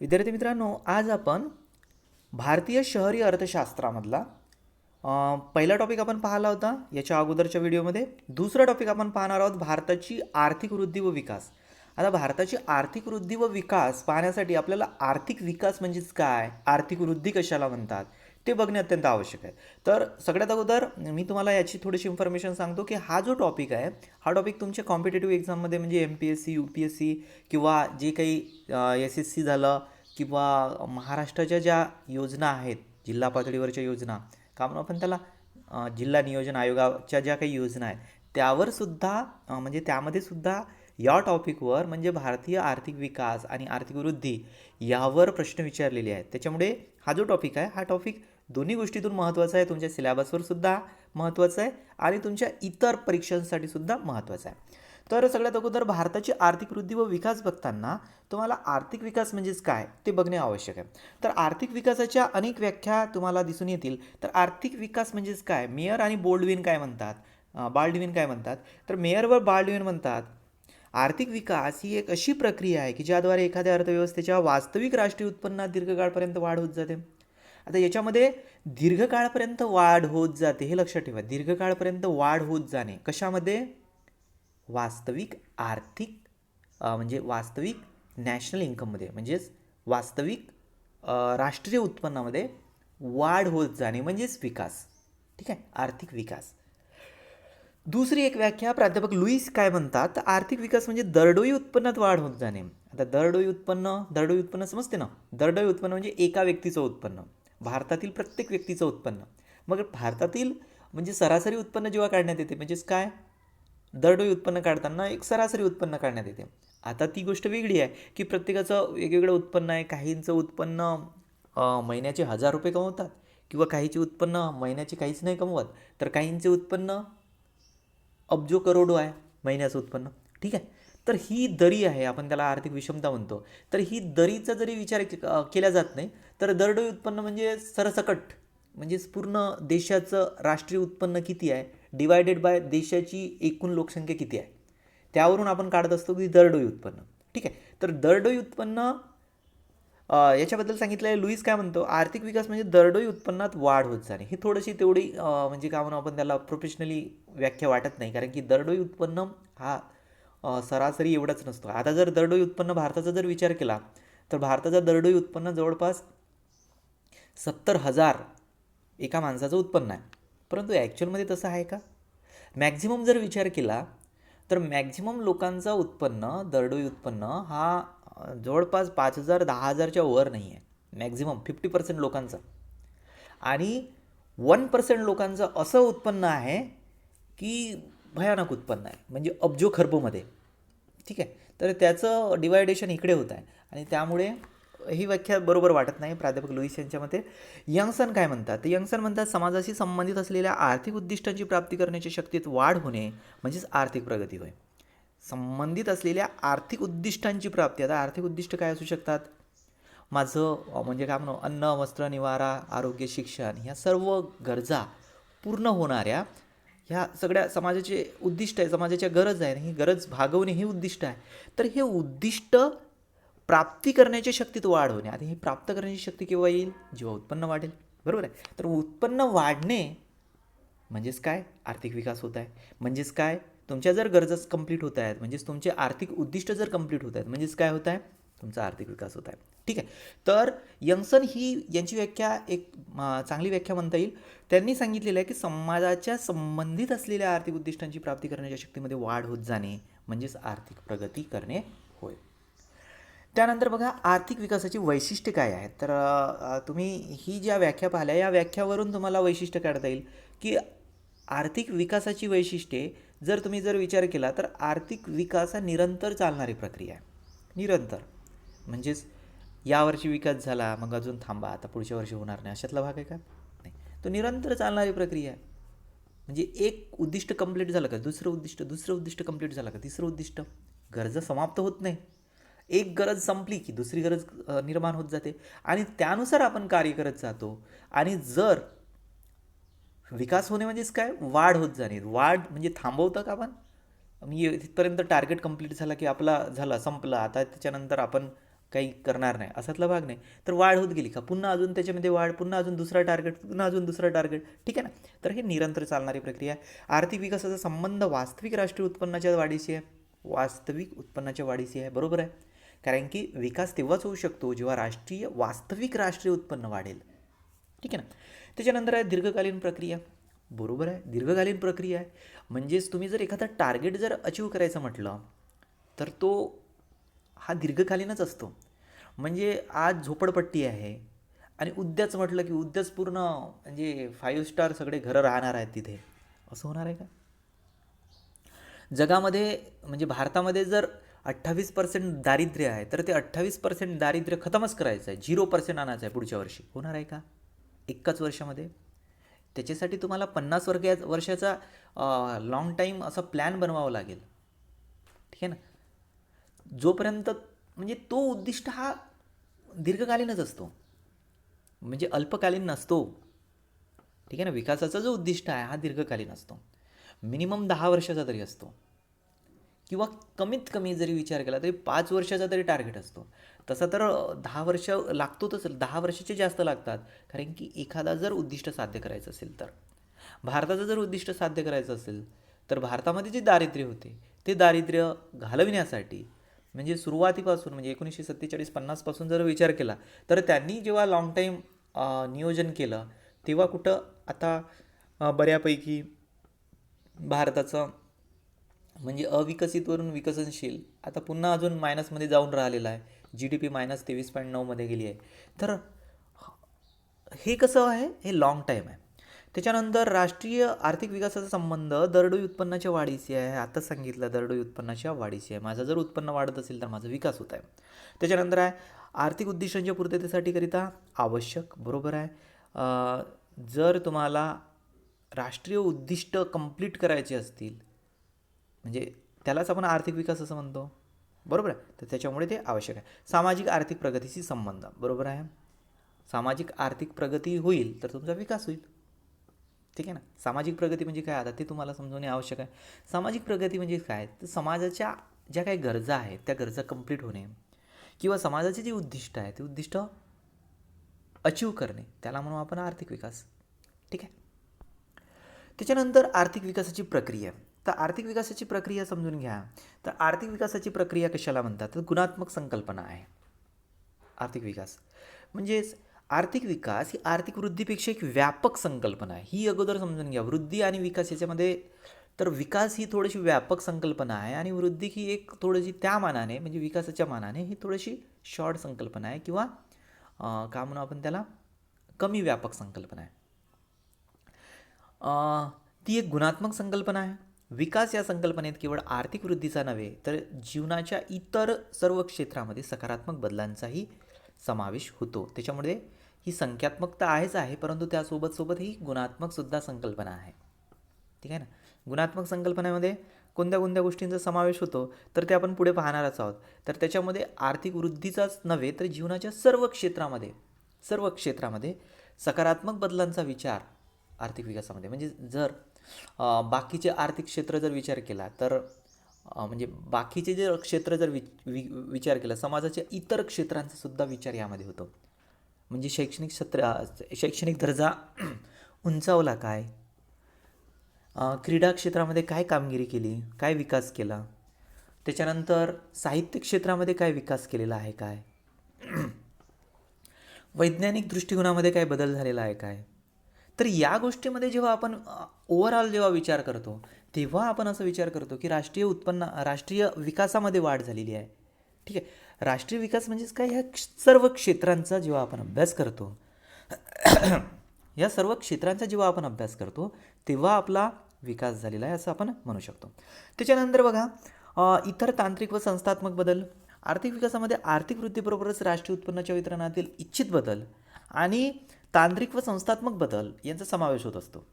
विद्यार्थी मित्रांनो आज आपण भारतीय शहरी अर्थशास्त्रामधला पहिला टॉपिक आपण पाहिला होता. याच्या अगोदरच्या व्हिडिओमध्ये दुसरा टॉपिक आपण पाहणार आहोत भारताची आर्थिक वृद्धी व विकास. आता भारताची आर्थिक वृद्धी व विकास पाहण्यासाठी आपल्याला आर्थिक विकास म्हणजेच काय? आर्थिक वृद्धी कशाला म्हणतात? ते बघणे अत्यंत आवश्यक आहे. तर सगळ्यात अगोदर मी तुम्हाला याची थोडीशी इन्फॉर्मेशन सांगतो की हा जो टॉपिक आहे हा टॉपिक तुमच्या कॉम्पिटेटिव्ह एक्झाममध्ये म्हणजे M P S C U P S C किंवा जे काही एस एस सी झालं किंवा महाराष्ट्राच्या ज्या योजना आहेत जिल्हा पातळीवरच्या योजना का म्हणून आपण त्याला जिल्हा नियोजन आयोगाच्या ज्या काही योजना आहेत त्यावर सुद्धा म्हणजे त्यामध्ये सुद्धा या टॉपिकवर म्हणजे भारतीय आर्थिक विकास आणि आर्थिक वृद्धी यावर प्रश्न विचारलेले आहेत. त्याच्यामुळे हा जो टॉपिक आहे हा टॉपिक दोन्ही गोष्टीतून महत्त्वाचं आहे तुमच्या सिलॅबसवरसुद्धा सुद्धा आहे आणि तुमच्या इतर परीक्षांसाठी सुद्धा महत्त्वाचं आहे. तर सगळ्यात अगोदर भारताची आर्थिक वृद्धी व विकास बघताना तुम्हाला आर्थिक विकास म्हणजेच काय ते बघणे आवश्यक आहे. तर आर्थिक विकासाच्या अनेक व्याख्या तुम्हाला दिसून येतील. तर आर्थिक विकास म्हणजेच काय? मेयर आणि बोल्डविन काय म्हणतात? बाल्डविन काय म्हणतात? तर मेयर व बाल्डविन म्हणतात. आर्थिक विकास ही एक अशी प्रक्रिया आहे की ज्याद्वारे एखाद्या अर्थव्यवस्थेच्या वास्तविक राष्ट्रीय उत्पन्नात दीर्घकाळपर्यंत वाढ होत जाते. आता याच्यामध्ये दीर्घकाळपर्यंत वाढ होत जाते हे लक्षात ठेवा. दीर्घकाळपर्यंत वाढ होत जाणे कशामध्ये? वास्तविक आर्थिक म्हणजे वास्तविक नॅशनल इन्कममध्ये म्हणजेच वास्तविक राष्ट्रीय उत्पन्नामध्ये वाढ होत जाणे म्हणजेच विकास. ठीक आहे? आर्थिक विकास. दुसरी एक व्याख्या प्राध्यापक लुईस काय म्हणतात? आर्थिक विकास म्हणजे दरडोई उत्पन्नात वाढ होत जाणे. आता दरडोई उत्पन्न दरडोई उत्पन्न समजते ना? दरडोई उत्पन्न म्हणजे एका व्यक्तीचं उत्पन्न. भारतातील प्रत्येक व्यक्तीचं उत्पन्न. मग भारतातील म्हणजे सरासरी उत्पन्न जेव्हा काढण्यात येते म्हणजेच काय? दरडोई उत्पन्न काढताना एक सरासरी उत्पन्न काढण्यात येते. आता ती गोष्ट वेगळी आहे की प्रत्येकाचं वेगवेगळं उत्पन्न आहे. काहींचं उत्पन्न महिन्याचे हजार रुपये कमवतात किंवा काहीचे उत्पन्न महिन्याचे काहीच नाही कमवत. तर काहींचे उत्पन्न अब्जो करोडो आहे महिन्याचं उत्पन्न. ठीक आहे? तर ही दरी आहे आपण त्याला आर्थिक विषमता म्हणतो. तर ही दरीचा जरी विचार केला जात नाही तर दरडोई उत्पन्न म्हणजे सरसकट म्हणजेच पूर्ण देशाचं राष्ट्रीय उत्पन्न किती आहे? डिवायडेड बाय देशाची एकूण लोकसंख्या किती आहे? त्यावरून आपण काढत असतो की दरडोई उत्पन्न. ठीक आहे? तर दरडोई उत्पन्न याच्याबद्दल सांगितलं आहे लुईस काय म्हणतो? आर्थिक विकास म्हणजे दरडोई उत्पन्नात वाढ होत जाणे. ही थोडीशी तेवढी म्हणजे काय म्हणू आपण त्याला प्रोफेशनली व्याख्या वाटत नाही कारण की दरडोई उत्पन्न हा सरासरी एवढाच नसतो. आता जर दरडोई उत्पन्न भारताचा जर विचार केला तर भारताचा दरडोई उत्पन्न जवळपास सत्तर हजार एका माणसाचं उत्पन्न आहे. परंतु ॲक्च्युअलमध्ये तसं आहे का? मॅक्झिमम जर विचार केला तर मॅक्झिमम लोकांचा उत्पन्न दरडोई उत्पन्न हा जवळपास पाच हजार दहा हजारच्या वर नाही आहे. मॅक्झिमम फिफ्टी पर्सेंट लोकांचं. आणि वन पर्सेंट लोकांचं असं उत्पन्न आहे की भयानक उत्पन्न आहे. म्हणजे अब्जो खर्बमध्ये. ठीक आहे? तर त्याचं डिवायडेशन इकडे होत आहे. आणि त्यामुळे ही व्याख्या बरोबर वाटत नाही. प्राध्यापक लुईस यांच्या मते. यंगसन काय म्हणतात? तर यंगसन म्हणतात समाजाशी संबंधित असलेल्या आर्थिक उद्दिष्टांची प्राप्ती करण्याच्या शक्तीत वाढ होणे म्हणजेच आर्थिक प्रगती होय. संबंधित असलेल्या आर्थिक उद्दिष्टांची प्राप्ती. आता आर्थिक उद्दिष्ट काय असू शकतात? माझं म्हणजे काय म्हणू? अन्न वस्त्र निवारा आरोग्य शिक्षण ह्या सर्व गरजा पूर्ण होणाऱ्या ह्या सगळ्या समाजाचे उद्दिष्ट आहे समाजाच्या गरज आहे ही गरज भागवणे हे उद्दिष्ट आहे. तर हे उद्दिष्ट प्राप्ती करण्याच्या शक्तीत वाढ होणे. आता ही प्राप्त करण्याची शक्ती केव्हा येईल? जेव्हा उत्पन्न वाढेल. बरोबर आहे? तर उत्पन्न वाढणे म्हणजेच काय? आर्थिक विकास होत आहे. म्हणजेच काय? तुमच्या जर गरजा कंप्लीट होत आहेत म्हणजेच तुमचे आर्थिक उद्दिष्ट जर कंप्लीट होत आहेत म्हणजेच काय होत आहे? तुमचा आर्थिक विकास होत आहे. ठीक आहे. तर यंगसन ही यांची व्याख्या एक चांगली व्याख्या म्हणता येईल. त्यांनी सांगितलेलं आहे की समाजाच्या संबंधित असलेल्या आर्थिक उद्दिष्टांची प्राप्ती करण्याच्या शक्तीमध्ये वाढ होत जाणे म्हणजेच आर्थिक प्रगती करणे होय. त्यानंतर बघा आर्थिक विकासाची वैशिष्ट्य काय आहेत? तर तुम्ही ही ज्या व्याख्या पाहिल्या या व्याख्यावरून तुम्हाला वैशिष्ट्य काढता येईल की आर्थिक विकासाची वैशिष्ट्ये जर तुम्ही जर विचार केला तर आर्थिक विकास हा निरंतर चालणारी प्रक्रिया आहे. निरंतर. म्हणजेच यावर्षी विकास झाला मग अजून थांबा आता पुढच्या वर्षी होणार नाही. अशातला भाग आहे का? नाही. तो निरंतर चालणारी प्रक्रिया आहे. म्हणजे एक उद्दिष्ट कंप्लीट झालं का? दुसरं उद्दिष्ट दुसरं उद्दिष्ट कंप्लीट झालं का? तिसरं उद्दिष्ट? गरजा समाप्त होत नाही. एक गरज संपली की दुसरी गरज निर्माण होत जाते. आणि त्यानुसार आपण कार्य करत जातो. आणि जर विकास होणे म्हणजेच काय? वाढ होत जाणे. वाढ म्हणजे थांबवतं का आपण? मी तिथपर्यंत टार्गेट कंप्लीट झाला की आपला झाला संपला. आता त्याच्यानंतर आपण काही करणार नाही असातला भाग नाही. तर वाढ होत गेली का? पुन्हा अजून त्याच्यामध्ये वाढ पुन्हा अजून दुसरा टार्गेट पुन्हा अजून दुसरा टार्गेट ठीक आहे ना? तर हे निरंतर चालणारी प्रक्रिया आहे. आर्थिक विकासाचा संबंध वास्तविक राष्ट्रीय उत्पन्नाच्या वाढीशी आहे. वास्तविक उत्पन्नाच्या वाढीशी आहे. बरोबर आहे? कारण की विकास तेव्हाच होऊ शकतो जेव्हा राष्ट्रीय वास्तविक राष्ट्रीय उत्पन्न वाढेल. ठीक आहे ना? त्याच्यानंतर आहे दीर्घकालीन प्रक्रिया. बरोबर आहे? दीर्घकालीन प्रक्रिया आहे. म्हणजेच तुम्ही जर एखादा टार्गेट जर अचीव करायचं म्हटलं तर तो हा दीर्घकालीनच असतो. म्हणजे आज झोपडपट्टी आहे आणि उद्याच म्हटलं की उद्याच पूर्ण म्हणजे फाईव्ह स्टार सगळे घरं राहणार आहेत तिथे. असं होणार आहे का? जगामध्ये म्हणजे भारतामध्ये जर अठ्ठावीस पर्सेंट दारिद्र्य आहे तर ते अठ्ठावीस पर्सेंट दारिद्र्य खतमच करायचं आहे. झिरो पर्सेंट आणायचं आहे पुढच्या वर्षी. होणार आहे का? एकाच वर्षामध्ये? त्याच्यासाठी तुम्हाला पन्नास वर्ग वर्षाचा लॉंग टाईम असा प्लॅन बनवावा लागेल. ठीक आहे ना? जोपर्यंत म्हणजे तो उद्दिष्ट हा दीर्घकालीनच असतो. म्हणजे अल्पकालीन नसतो. ठीक आहे ना? विकासाचा जो उद्दिष्ट आहे हा दीर्घकालीन असतो. मिनिमम दहा वर्षाचा तरी असतो. किंवा कमीत कमी जरी विचार केला तरी पाच वर्षाचा तरी टार्गेट असतो. तसा तर दहा वर्ष लागतोच दहा वर्षाचे जास्त लागतात. कारण की एखादा जर उद्दिष्ट साध्य करायचं असेल तर. भारताचं जर उद्दिष्ट साध्य करायचं असेल तर भारतामध्ये जे दारिद्र्य होते ते दारिद्र्य घालविण्यासाठी म्हणजे सुरुवातीपासून म्हणजे एकोणीसशे सत्तेचाळीस पन्नासपासून जर विचार केला तर त्यांनी जेव्हा लाँग टाईम नियोजन केलं तेव्हा कुठं आता बऱ्यापैकी भारताचं म्हणजे अविकसितवरून विकसनशील आता पुन्हा अजून मायनसमध्ये जाऊन राहिलेला आहे. जी डी पी मायनस तेवीस पॉईंट नऊमध्ये गेली आहे. तर हे कसं आहे? हे लाँग टाईम आहे. त्याच्यानंतर राष्ट्रीय आर्थिक विकासाचा संबंध दरडोई उत्पन्नाच्या वाढीशी आहे. आत्ताच सांगितलं दरडोई उत्पन्नाच्या वाढीशी आहे. माझं जर उत्पन्न वाढत असेल तर माझा विकास होत आहे. त्याच्यानंतर आहे आर्थिक उद्दिष्टांच्या पूर्ततेसाठी करिता आवश्यक बरोबर आहे. जर तुम्हाला राष्ट्रीय उद्दिष्ट कंप्लीट करायचे असतील म्हणजे त्यालाच आपण आर्थिक विकास असं म्हणतो बरोबर आहे? तर त्याच्यामुळे ते आवश्यक आहे. सामाजिक आर्थिक प्रगतीशी संबंध बरोबर आहे? सामाजिक आर्थिक प्रगती होईल तर तुमचा विकास होईल. ठीक आहे ना? सामाजिक प्रगती म्हणजे काय? आता ते तुम्हाला समजवणे आवश्यक आहे. सामाजिक प्रगती म्हणजे काय? तर समाजाच्या ज्या काही गरजा आहेत त्या गरजा कंप्लीट होणे किंवा समाजाचे जे उद्दिष्ट आहे ते उद्दिष्ट अचीव करणे त्याला म्हणू आपण आर्थिक विकास. ठीक आहे? त्याच्यानंतर आर्थिक विकासाची प्रक्रिया. तर आर्थिक विकासाची प्रक्रिया समजून घ्या. तर आर्थिक विकासाची प्रक्रिया कशाला म्हणतात? तर गुणात्मक संकल्पना आहे. आर्थिक विकास. म्हणजेच आर्थिक विकास ही आर्थिक वृद्धीपेक्षा एक व्यापक संकल्पना आहे. ही अगोदर समजून घ्या. वृद्धी आणि विकास याच्यामध्ये तर विकास ही थोडीशी व्यापक संकल्पना आहे आणि वृद्धी ही एक थोडीशी त्या मानाने म्हणजे विकासाच्या मानाने ही थोडीशी शॉर्ट संकल्पना आहे किंवा का म्हणू आपण त्याला? कमी व्यापक संकल्पना आहे. ती एक गुणात्मक संकल्पना आहे. विकास या संकल्पनेत केवळ आर्थिक वृद्धीचा नव्हे तर जीवनाच्या इतर सर्व क्षेत्रामध्ये सकारात्मक बदलांचाही समावेश होतो. त्याच्यामुळे ही संख्यात्मक तर आहेच आहे परंतु त्यासोबत सोबत ही गुणात्मकसुद्धा संकल्पना आहे. ठीक आहे ना? गुणात्मक संकल्पनेमध्ये कोणत्या कोणत्या गोष्टींचा समावेश होतो तर ते आपण पुढे पाहणारच आहोत. तर त्याच्यामध्ये आर्थिक वृद्धीचाच नव्हे तर जीवनाच्या सर्व क्षेत्रामध्ये सर्व क्षेत्रामध्ये सकारात्मक बदलांचा विचार आर्थिक विकासामध्ये. म्हणजे जर बाकीचे आर्थिक क्षेत्र जर विचार केला तर म्हणजे बाकीचे जे क्षेत्र जर वि वि विचार केला समाजाच्या इतर क्षेत्रांचा सुद्धा विचार यामध्ये होतो. म्हणजे शैक्षणिक सत्र शैक्षणिक दर्जा उंचावला काय? क्रीडा क्षेत्रामध्ये काय कामगिरी केली? काय विकास केला? त्याच्यानंतर साहित्य क्षेत्रामध्ये काय विकास केलेला आहे काय? वैज्ञानिक दृष्टिकोनामध्ये काय बदल झालेला आहे काय? तर या गोष्टीमध्ये जेव्हा आपण ओव्हरऑल जेव्हा विचार करतो तेव्हा आपण असं विचार करतो की राष्ट्रीय उत्पन्न राष्ट्रीय विकासामध्ये वाढ झालेली आहे. ठीक आहे? राष्ट्रीय विकास म्हणजेच काय? ह्या सर्व क्षेत्रांचा जेव्हा आपण अभ्यास करतो या सर्व क्षेत्रांचा जेव्हा आपण अभ्यास करतो तेव्हा आपला विकास झालेला आहे असं आपण म्हणू शकतो. त्याच्यानंतर बघा इतर तांत्रिक व संस्थात्मक बदल. आर्थिक विकासामध्ये आर्थिक वृद्धीबरोबरच राष्ट्रीय उत्पन्नाच्या वितरणातील इच्छित बदल आणि तांत्रिक व संस्थात्मक बदल यांचा समावेश होत असतो.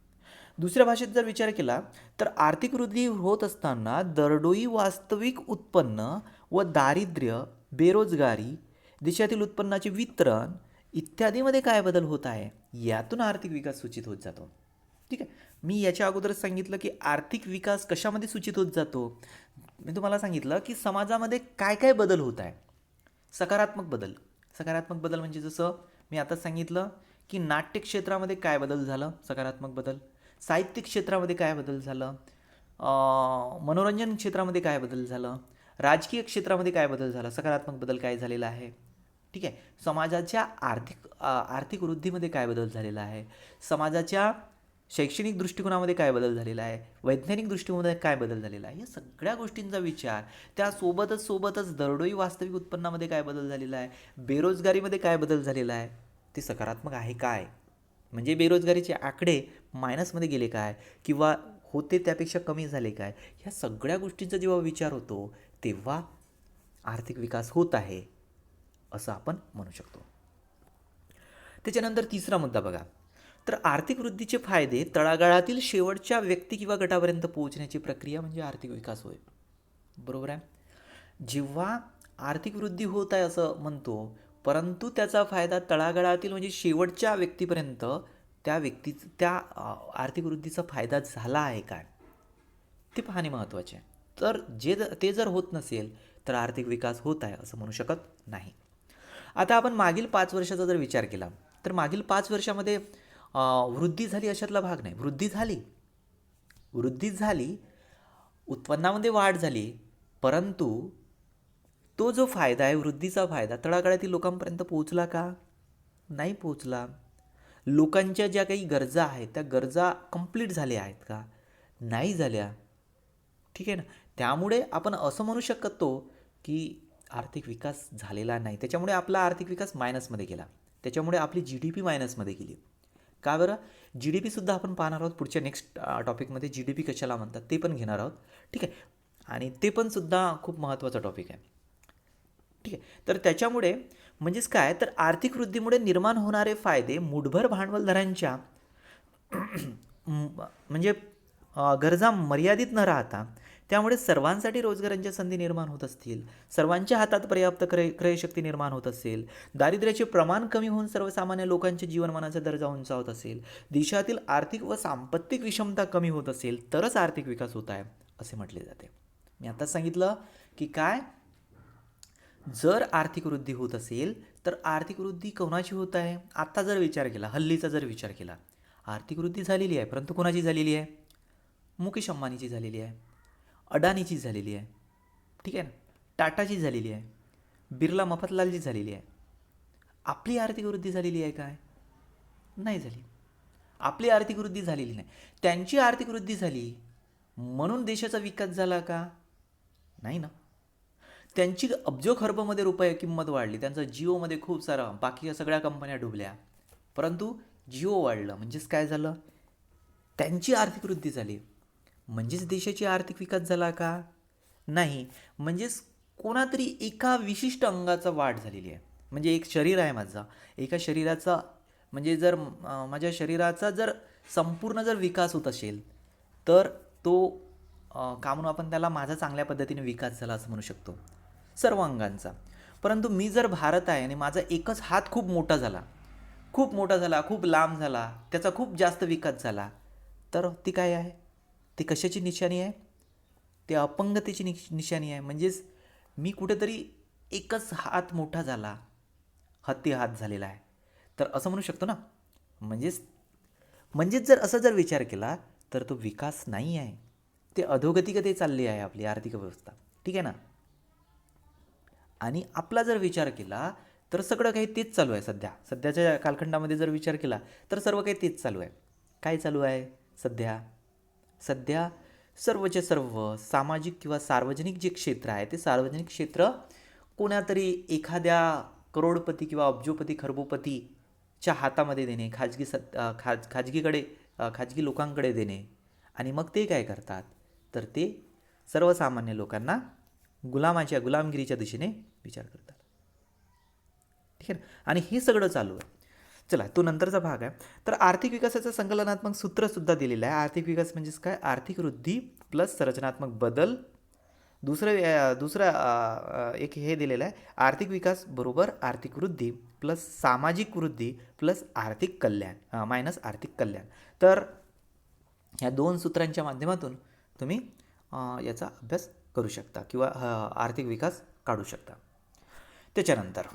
दुसऱ्या भाषेत जर विचार केला तर आर्थिक वृद्धी होत असताना दरडोई वास्तविक उत्पन्न व दारिद्र्य बेरोजगारी देशातील उत्पन्नाचे वितरण इत्यादीमध्ये काय बदल होत आहे? यातून आर्थिक विकास सूचित होत जातो. ठीक आहे? मी याच्या अगोदरच सांगितलं की आर्थिक विकास कशामध्ये सूचित होत जातो? मी तुम्हाला सांगितलं की समाजामध्ये काय काय बदल होत आहे? सकारात्मक बदल. सकारात्मक बदल म्हणजे जसं मी आता सांगितलं की नाट्य क्षेत्रामध्ये काय बदल झालं? सकारात्मक बदल. साहित्य क्षेत्रामध्ये काय बदल झालं? मनोरंजन क्षेत्रामध्ये काय बदल झालं? राजकीय क्षेत्रामध्ये काय बदल झाला? सकारात्मक बदल काय झालेला आहे? ठीक आहे. समाजाच्या आर्थिक आर्थिक वृद्धीमध्ये काय बदल झालेला आहे? समाजाच्या शैक्षणिक दृष्टिकोनामध्ये काय बदल झालेला आहे? वैज्ञानिक दृष्टिकोनामध्ये काय बदल झालेला आहे? या सगळ्या गोष्टींचा विचार त्यासोबतच सोबतच दरडोई वास्तविक उत्पन्नामध्ये काय बदल झालेला आहे? बेरोजगारीमध्ये काय बदल झालेला आहे? ते सकारात्मक आहे काय? म्हणजे बेरोजगारीचे आकडे मायनसमध्ये गेले काय? किंवा होते त्यापेक्षा कमी झाले काय? ह्या सगळ्या गोष्टींचा जेव्हा विचार होतो तेव्हा आर्थिक विकास होत आहे असं आपण म्हणू शकतो. त्याच्यानंतर तिसरा मुद्दा बघा. तर आर्थिक वृद्धीचे फायदे तळागाळातील शेवटच्या व्यक्ती किंवा गटापर्यंत पोहोचण्याची प्रक्रिया म्हणजे आर्थिक विकास होय. बरोबर आहे? जेव्हा आर्थिक वृद्धी होत आहे असं म्हणतो परंतु त्याचा फायदा तळागाळातील म्हणजे शेवटच्या व्यक्तीपर्यंत त्या व्यक्तीचं त्या आर्थिक वृद्धीचा फायदा झाला आहे काय ते पाहणे महत्त्वाचे आहे. तर जे जर ते जर होत नसेल तर आर्थिक विकास होत आहे असं म्हणू शकत नाही. आता आपण मागील पाच वर्षाचा जर विचार केला तर मागील पाच वर्षामध्ये वृद्धी झाली अशातला भाग नाही. वृद्धी झाली. वृद्धी झाली उत्पन्नामध्ये वाढ झाली परंतु तो जो फायदा आहे वृद्धीचा फायदा तळागाळातील लोकांपर्यंत पोहोचला का? नाही पोहोचला. लोकांच्या ज्या काही गरजा आहेत त्या गरजा कंप्लीट झाल्या आहेत का? नाही झाल्या. ठीक आहे ना? त्यामुळे आपण असं म्हणू शकतो की आर्थिक विकास झालेला नाही. त्याच्यामुळे आपला आर्थिक विकास मायनसमध्ये गेला. त्याच्यामुळे आपली जी डी पी मायनसमध्ये गेली. का बरं? जी डी पीसुद्धा आपण पाहणार आहोत. पुढच्या नेक्स्ट टॉपिकमध्ये जी डी पी कशाला म्हणतात ते पण घेणार आहोत. ठीक आहे? आणि ते पण सुद्धा खूप महत्त्वाचा टॉपिक आहे. ठीक आहे? तर त्याच्यामुळे म्हणजेच काय? तर आर्थिक वृद्धीमुळे निर्माण होणारे फायदे मुठभर भांडवलदारांच्या म्हणजे गरजा मर्यादित न राहता त्यामुळे सर्वांसाठी रोजगारांच्या संधी निर्माण होत असतील सर्वांच्या हातात पर्याप्त क्रय क्रयशक्ती निर्माण होत असेल दारिद्र्याचे प्रमाण कमी होऊन सर्वसामान्य लोकांच्या जीवनमानाचा दर्जा उंचावत असेल देशातील आर्थिक व सांपत्तिक विषमता कमी होत असेल तरच आर्थिक विकास होत आहे असे म्हटले जाते. मी आता सांगितलं की काय? जर आर्थिक वृद्धी होत असेल तर आर्थिक वृद्धी कोणाची होत आहे? आत्ता जर विचार केला हल्लीचा जर विचार केला आर्थिक वृद्धी झालेली आहे परंतु कोणाची झालेली आहे? मुकेश अंबानीची झालेली आहे. अडाणीची झालेली आहे. ठीक आहे ना? टाटाची झालेली आहे. बिर्ला मफतलालची झालेली आहे. आपली आर्थिक वृद्धी झालेली आहे काय? नाही झाली. आपली आर्थिक वृद्धी झालेली नाही. त्यांची आर्थिक वृद्धी झाली म्हणून देशाचा विकास झाला का? नाही ना. त्यांची अब्जो खर्बमध्ये रुपये किंमत वाढली. त्यांचा जिओमध्ये खूप सारं बाकी सगळ्या कंपन्या डुबल्या. परंतु जिओ वाढलं. म्हणजेच काय झालं? त्यांची आर्थिक वृद्धी झाली. म्हणजेच देशाची आर्थिक विकास झाला का? नाही. म्हणजेच कोणातरी एका विशिष्ट अंगाचा वाढ झालेली आहे. म्हणजे एक शरीर आहे माझा. एका शरीराचा म्हणजे जर माझ्या शरीराचा जर संपूर्ण जर विकास होत असेल तर तो का म्हणून आपण त्याला माझा चांगल्या पद्धतीने विकास झाला असं म्हणू शकतो. सर्व अंगांचा. परंतु मी जर भारत आहे आणि माझा एकच हात खूप मोठा झाला खूप मोठा झाला खूप लांब झाला त्याचा खूप जास्त विकास झाला तर ती काय आहे? ती कशाची निशाणी आहे? ते अपंगतेची निश निशाणी आहे. म्हणजेच मी कुठेतरी एकच हात मोठा झाला. हत्ती हात झालेला आहे. तर असं म्हणू शकतो ना? म्हणजेच म्हणजेच जर असं जर विचार केला तर तो विकास नाही आहे. ते अधोगतिकते चालली आहे आपली आर्थिक व्यवस्था. ठीक आहे ना? आणि आपला जर विचार केला तर सगळं काही तेच चालू आहे सध्या. सध्याच्या कालखंडामध्ये जर विचार केला तर सर्व काही तेच चालू आहे. काय चालू आहे सध्या? सध्या सर्वचे सर्व सामाजिक किंवा सार्वजनिक जे क्षेत्र आहे ते सार्वजनिक क्षेत्र कोणातरी एखाद्या करोडपती किंवा अब्जोपती खरबोपतीच्या हातामध्ये देणे खाजगी सत् खाज खाजगीकडे खाजगी लोकांकडे देणे आणि मग ते काय करतात? तर ते सर्वसामान्य लोकांना गुलामाच्या गुलामगिरीच्या दिशेने विचार करतात. ठीक आहे ना? आणि हे सगळं चालू आहे. चला तो नंतरचा भाग आहे. तर आर्थिक विकासाचं संकलनात्मक सूत्रसुद्धा दिलेलं आहे. आर्थिक विकास म्हणजेच काय? आर्थिक वृद्धी प्लस संरचनात्मक बदल. दुसरं दुसरं एक हे दिलेलं आहे. आर्थिक विकास बरोबर आर्थिक वृद्धी प्लस सामाजिक वृद्धी प्लस आर्थिक कल्याण मायनस आर्थिक कल्याण. तर ह्या दोन सूत्रांच्या माध्यमातून तुम्ही याचा अभ्यास करू शकता किंवा आर्थिक विकास काढू शकता. त्याच्यानंतर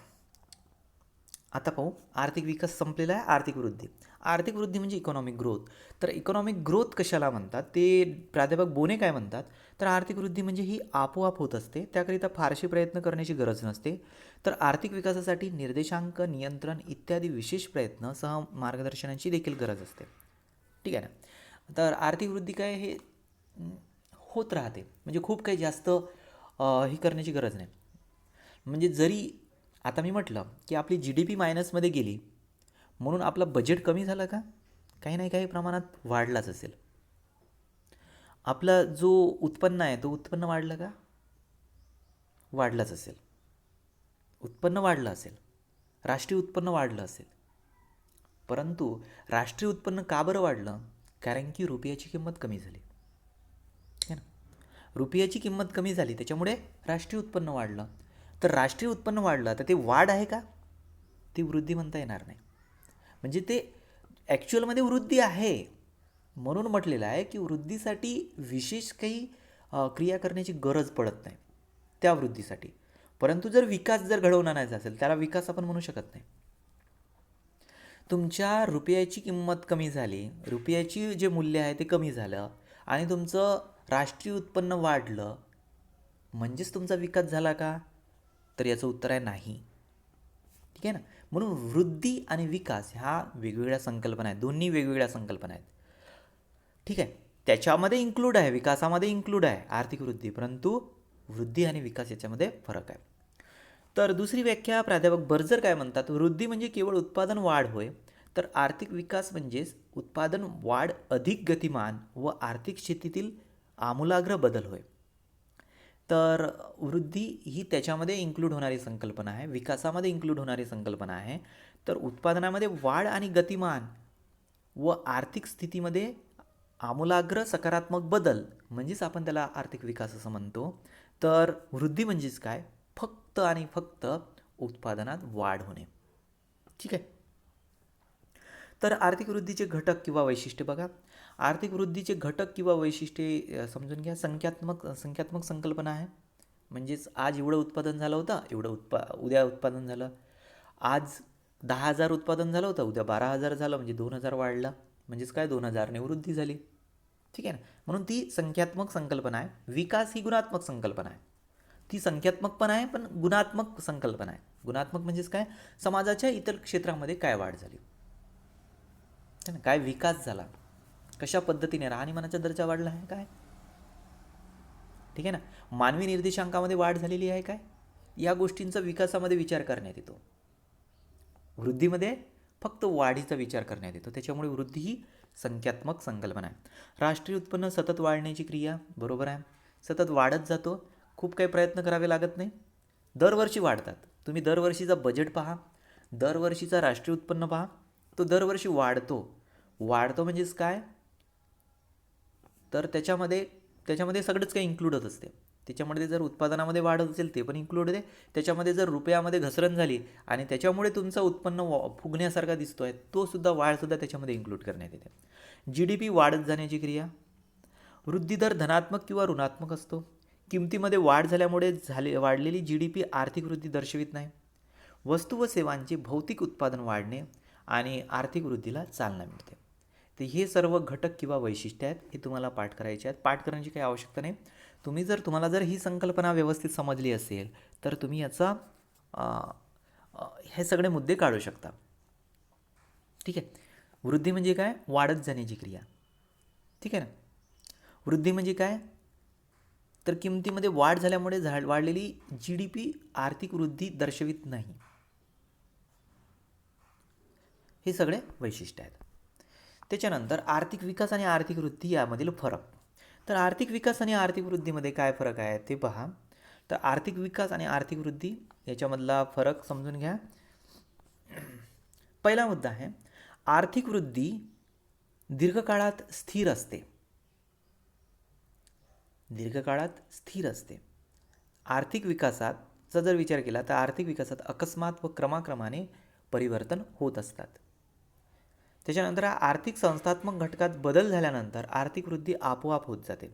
आता पाहू आर्थिक विकास संपलेला आहे आर्थिक वृद्धी. आर्थिक वृद्धी म्हणजे इकॉनॉमिक ग्रोथ तर इकॉनॉमिक ग्रोथ कशाला म्हणतात? ते प्राध्यापक बोने काय म्हणतात? तर आर्थिक वृद्धी म्हणजे ही आपोआप होत असते त्याकरिता फारसे प्रयत्न करण्याची गरज नसते. तर आर्थिक विकासासाठी निर्देशांक नियंत्रण इत्यादी विशेष प्रयत्न सह मार्गदर्शनाची देखील गरज असते. ठीक आहे ना? तर आर्थिक वृद्धी काय हे होत राहते. म्हणजे खूप काही जास्त ही हे करण्याची गरज नाही. म्हणजे जरी आता मी म्हटलं की आपली जी डी पी मायनसमध्ये गेली म्हणून आपलं बजेट कमी झालं का? काही नाही काही प्रमाणात वाढलाच असेल. आपला जो उत्पन्न आहे तो उत्पन्न वाढलं का? वाढलाच असेल. उत्पन्न वाढलं असेल. राष्ट्रीय उत्पन्न वाढलं असेल. परंतु राष्ट्रीय उत्पन्न का बरं वाढलं? कारण की रुपयाची किंमत कमी झाली. ठीक आहे ना? रुपयाची किंमत कमी झाली त्याच्यामुळे राष्ट्रीय उत्पन्न वाढलं. तर राष्ट्रीय उत्पन्न वाढलं तर ते वाढ आहे का? ती वृद्धी म्हणता येणार नाही. म्हणजे ते ॲक्च्युअलमध्ये वृद्धी आहे. म्हणून म्हटलेलं आहे की वृद्धीसाठी विशेष काही क्रिया करण्याची गरज पडत नाही त्या वृद्धीसाठी. परंतु जर विकास जर घडवून आणायचा असेल त्याला विकास आपण म्हणू शकत नाही. तुमच्या रुपयाची किंमत कमी झाली रुपयाची जे मूल्य आहे ते कमी झालं आणि तुमचं राष्ट्रीय उत्पन्न वाढलं म्हणजेच तुमचा विकास झाला का? तर याचं उत्तर आहे नाही. ठीक आहे ना? म्हणून वृद्धी आणि विकास ह्या वेगवेगळ्या संकल्पना आहेत. दोन्ही वेगवेगळ्या संकल्पना आहेत. ठीक आहे? त्याच्यामध्ये इन्क्लूड आहे विकासामध्ये इन्क्लूड आहे आर्थिक वृद्धी. परंतु वृद्धी आणि विकास याच्यामध्ये फरक आहे. तर दुसरी व्याख्या प्राध्यापक बर्जर काय म्हणतात? वृद्धी म्हणजे केवळ उत्पादन वाढ होय तर आर्थिक विकास म्हणजेच उत्पादन वाढ अधिक गतिमान व आर्थिक स्थितीतील आमूलाग्र बदल होय. तर वृद्धी ही त्याच्यामध्ये इन्क्लूड होणारी संकल्पना आहे विकासामध्ये इन्क्लूड होणारी संकल्पना आहे. तर उत्पादनामध्ये वाढ आणि गतिमान व आर्थिक स्थितीमध्ये आमूलाग्र सकारात्मक बदल म्हणजेच आपण त्याला आर्थिक विकास असं म्हणतो. तर वृद्धी म्हणजेच काय? फक्त आणि फक्त उत्पादनात वाढ होणे. ठीक आहे? तर आर्थिक वृद्धीचे घटक किंवा वैशिष्ट्य बघा. आर्थिक वृद्धीचे घटक किंवा वैशिष्ट्ये समजून घ्या. संख्यात्मक संख्यात्मक संकल्पना आहे. म्हणजेच आज एवढं उत्पादन झालं होतं एवढं उत्पा उद्या उत्पादन झालं. आज दहा हजार उत्पादन झालं होतं उद्या बारा हजार झालं म्हणजे दोन हजार वाढला. म्हणजेच काय? दोन हजारने वृद्धी झाली. ठीक आहे ना? म्हणून ती संख्यात्मक संकल्पना आहे. विकास ही गुणात्मक संकल्पना आहे. ती संख्यात्मक पण आहे पण गुणात्मक संकल्पना आहे. गुणात्मक म्हणजेच काय? समाजाच्या इतर क्षेत्रामध्ये काय वाढ झाली? है ना? काय विकास झाला? कशा पद्धतीने राहणीमानाचा दर्जा वाढला आहे काय? ठीक आहे ना? मानवी निर्देशांकामध्ये वाढ झालेली आहे काय? या गोष्टींचा विकासामध्ये विचार करण्यात येतो. वृद्धीमध्ये फक्त वाढीचा विचार करण्यात येतो. त्याच्यामुळे वृद्धी ही संख्यात्मक संकल्पना आहे. राष्ट्रीय उत्पन्न सतत वाढण्याची क्रिया बरोबर आहे? सतत वाढत जातो. खूप काही प्रयत्न करावे लागत नाही. दरवर्षी वाढतात. तुम्ही दरवर्षीचा बजेट पहा. दरवर्षीचा राष्ट्रीय उत्पन्न पहा. तो दरवर्षी वाढतो. वाढतो म्हणजेच काय? तर त्याच्यामध्ये त्याच्यामध्ये सगळंच काही इन्क्लूड होत असते. त्याच्यामध्ये जर उत्पादनामध्ये वाढ असेल ते पण इन्क्लूड होते. त्याच्यामध्ये जर रुपयामध्ये घसरण झाली आणि त्याच्यामुळे तुमचं उत्पन्न फुगण्यासारखा दिसतो आहे तोसुद्धा वाढसुद्धा त्याच्यामध्ये इन्क्लूड करण्यात येते. जी डी पी वाढत जाण्याची क्रिया. वृद्धी दर धनात्मक किंवा ऋणात्मक असतो. किमतीमध्ये वाढ झाल्यामुळे झाले वाढलेली जी डी पी आर्थिक वृद्धी दर्शवित नाही. वस्तू व सेवांचे भौतिक उत्पादन वाढणे आणि आर्थिक वृद्धीला चालना मिळते. तर हे सर्व घटक किंवा वैशिष्ट्य आहेत हे तुम्हाला पाठ करायचे आहेत. पाठ करण्याची काही आवश्यकता नाही. तुम्ही जर तुम्हाला जर ही संकल्पना व्यवस्थित समजली असेल तर तुम्ही याचा हे सगळे मुद्दे काढू शकता. ठीक आहे? वृद्धी म्हणजे काय? वाढत जाण्याची क्रिया. ठीक आहे ना? वृद्धी म्हणजे काय? तर किमतीमध्ये वाढ झाल्यामुळे झाड वाढलेली जी डी पी आर्थिक वृद्धी दर्शवित नाही. हे सगळे वैशिष्ट्य आहेत. त्याच्यानंतर आर्थिक विकास आणि आर्थिक वृद्धी यामधील फरक. तर आर्थिक विकास आणि आर्थिक वृद्धीमध्ये काय फरक आहे ते पहा. तर आर्थिक विकास आणि आर्थिक वृद्धी याच्यामधला फरक समजून घ्या. पहिला मुद्दा आहे आर्थिक वृद्धी दीर्घकाळात स्थिर असते. दीर्घकाळात स्थिर असते. आर्थिक विकासातचा जर विचार केला तर आर्थिक विकासात अकस्मात व क्रमाक्रमाने परिवर्तन होत असतात. त्याच्यानंतर आर्थिक संस्थात्मक घटकात बदल झाल्यानंतर आर्थिक वृद्धी आपोआप होत जाते.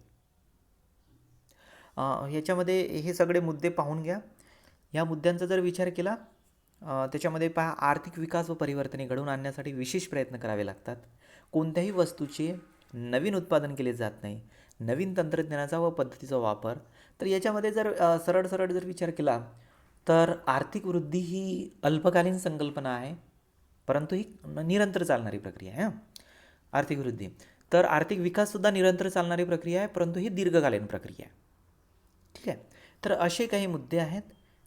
ह्याच्यामध्ये हे सगळे मुद्दे पाहून घ्या. या मुद्द्यांचा जर विचार केला त्याच्यामध्ये पहा आर्थिक विकास व परिवर्तने घडवून आणण्यासाठी विशेष प्रयत्न करावे लागतात. कोणत्याही वस्तूचे नवीन उत्पादन केले जात नाही नवीन तंत्रज्ञानाचा व पद्धतीचा वापर. तर याच्यामध्ये जर सरळ सरळ जर विचार केला तर आर्थिक वृद्धी ही अल्पकालीन संकल्पना आहे. परंतु ही निरंतर चालणारी प्रक्रिया आहे आर्थिक वृद्धी. तर आर्थिक विकाससुद्धा निरंतर चालणारी प्रक्रिया आहे परंतु ही दीर्घकालीन प्रक्रिया आहे. ठीक आहे? तर असे काही मुद्दे आहेत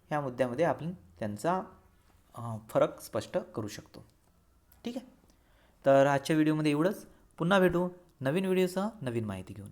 ह्या मुद्द्यामध्ये आपण त्यांचा फरक स्पष्ट करू शकतो. ठीक आहे? तर आजच्या व्हिडिओमध्ये एवढंच. पुन्हा भेटू नवीन व्हिडिओसह नवीन माहिती घेऊन.